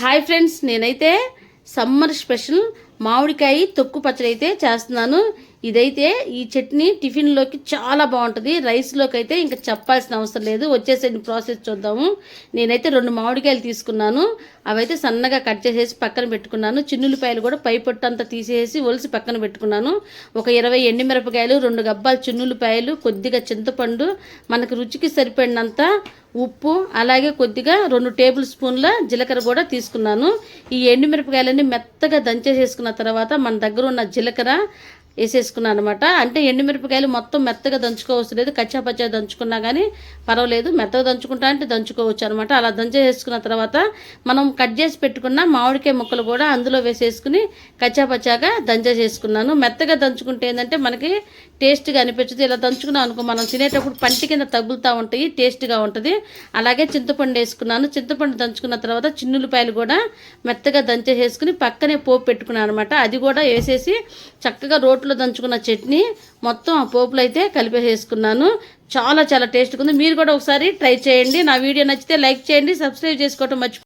Hi friends నేనైతే summer special మామిడికాయ తొక్కు పచ్చడి అయితే చేస్తున్నాను. ఇదైతే ఈ చట్నీ టిఫిన్లోకి చాలా బాగుంటుంది. రైస్లోకి అయితే ఇంకా చెప్పాల్సిన అవసరం లేదు. వచ్చేసే ప్రాసెస్ చూద్దాము. నేనైతే రెండు మామిడికాయలు తీసుకున్నాను. అవైతే సన్నగా కట్ చేసేసి పక్కన పెట్టుకున్నాను. చిన్నులపాయలు కూడా పై పొట్టు అంతా తీసేసి ఒలిసి పక్కన పెట్టుకున్నాను. ఒక ఇరవై ఎండుమిరపకాయలు రెండు గబ్బాలు చిన్నులపాయలు కొద్దిగా చింతపండు. మనకు రుచికి సరిపడినంత ఉప్పు అలాగే కొద్దిగా రెండు టేబుల్ స్పూన్ల జీలకర్ర కూడా తీసుకున్నాను. ఈ ఎండుమిరపకాయలన్నీ మెత్తగా దంచేసేసుకున్న తర్వాత మన దగ్గర ఉన్న జీలకర్ర వేసేసుకున్నాను అనమాట అంటే ఎండుమిరపకాయలు మొత్తం మెత్తగా దంచుకోవచ్చు లేదు కచ్చా పచ్చా దంచుకున్నా కానీ పర్వాలేదు మెత్తగా దంచుకుంటా అంటే దంచుకోవచ్చు అనమాట అలా దంచేసుకున్న తర్వాత మనం కట్ చేసి పెట్టుకున్న మామిడికాయ ముక్కలు కూడా అందులో వేసేసుకుని కచ్చా పచ్చాగా దంచేసేసుకున్నాను. మెత్తగా దంచుకుంటే ఏంటంటే మనకి టేస్ట్గా అనిపించదు. ఇలా దంచుకున్నాం అనుకో మనం తినేటప్పుడు పంటి కింద తగులుతూ ఉంటాయి టేస్ట్గా ఉంటుంది. అలాగే చింతపండు వేసుకున్నాను. చింతపండు దంచుకున్న తర్వాత చిన్నులపాయలు కూడా మెత్తగా దంచేసేసుకుని పక్కనే పోపు పెట్టుకున్నాను అనమాట అది కూడా వేసేసి చక్కగా రోట్లో దంచుకున్న చట్నీ మొత్తం ఆ పోపులో అయితే కలిపేసేసుకున్నాను. చాలా చాలా టేస్ట్గా ఉంది. మీరు కూడా ఒకసారి ట్రై చేయండి. నా వీడియో నచ్చితే లైక్ చేయండి సబ్స్క్రైబ్ చేసుకోవటం మర్చిపో